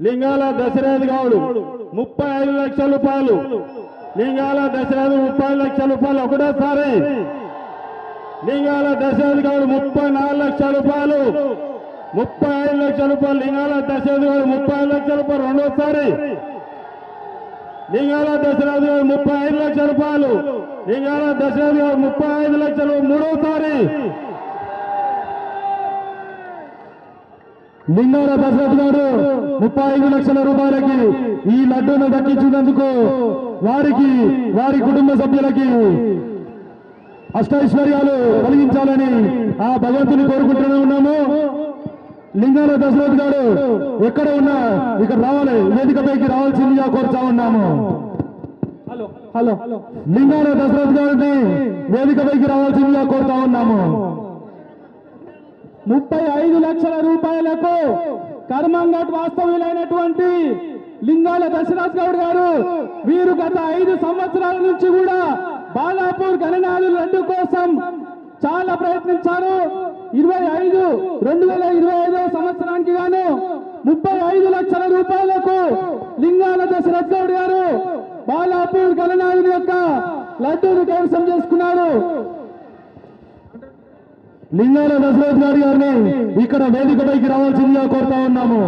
లింగాల దశరథ్ గౌడ్ ముప్పై ఐదు లక్షల రూపాయలు. లింగాల దశరథ్ ముప్పై లక్షల రూపాయలు. ఒకటోసారి. లింగాల దశరథ్ గౌడ్ ముప్పై నాలుగు లక్షల రూపాయలు. ముప్పై ఐదు లక్షల రూపాయలు. లింగాల దశరథ్ గౌడ్ ముప్పై ఐదు లక్షల రూపాయలు. రెండోసారి. లింగాల దశరథ్ గారు ముప్పై ఐదు లక్షల రూపాయలు. లింగాల దశరథ్ గారు ముప్పై ఐదు లక్షలు. మూడోసారి. లింగాల దశరథ్ గారు ముప్పై ఐదు లక్షల రూపాయలకి ఈ లడ్డూను దక్కించినందుకు వారికి వారి కుటుంబ సభ్యులకి అష్టైశ్వర్యాలు కలిగించాలని ఆ భగవంతుని కోరుకుంటూనే ఉన్నాము. లింగాల దశరథ్ గారు ఎక్కడ ఉన్నా ఇక్కడ రావాలి వేదికపైకి రావాల్సిందిగా కోరుతా ఉన్నాము. హలో హలో లింగాల దశరథ్ గారిని వేదికపైకి రావాల్సిందిగా కోరుతా ఉన్నాము. ముప్పై ఐదు లక్షల రూపాయలకు కర్మంఘట్ వాస్తవ్యులైనటువంటి లింగాల దశరాజ్ గౌడ్ గారు వీరు గత ఐదు సంవత్సరాల నుంచి కూడా బాలాపూర్ గణనాలు రెండు కోసం చాలా ప్రయత్నించారు. ఇరవై ఐదు రెండు వేల ఇరవై ఐదో సంవత్సరానికి గాను ముప్పై ఐదు లక్షల రూపాయలకు లింగాల దశరథ్ గౌడ్ గారు బాలాపూర్ గణనాథుని యొక్క లడ్డూను కైవసం చేసుకున్నారు. లింగాల దశరథ్ గారి గారిని ఇక్కడ వేదికపైకి రావాల్సిందిగా కోరుతా ఉన్నాము.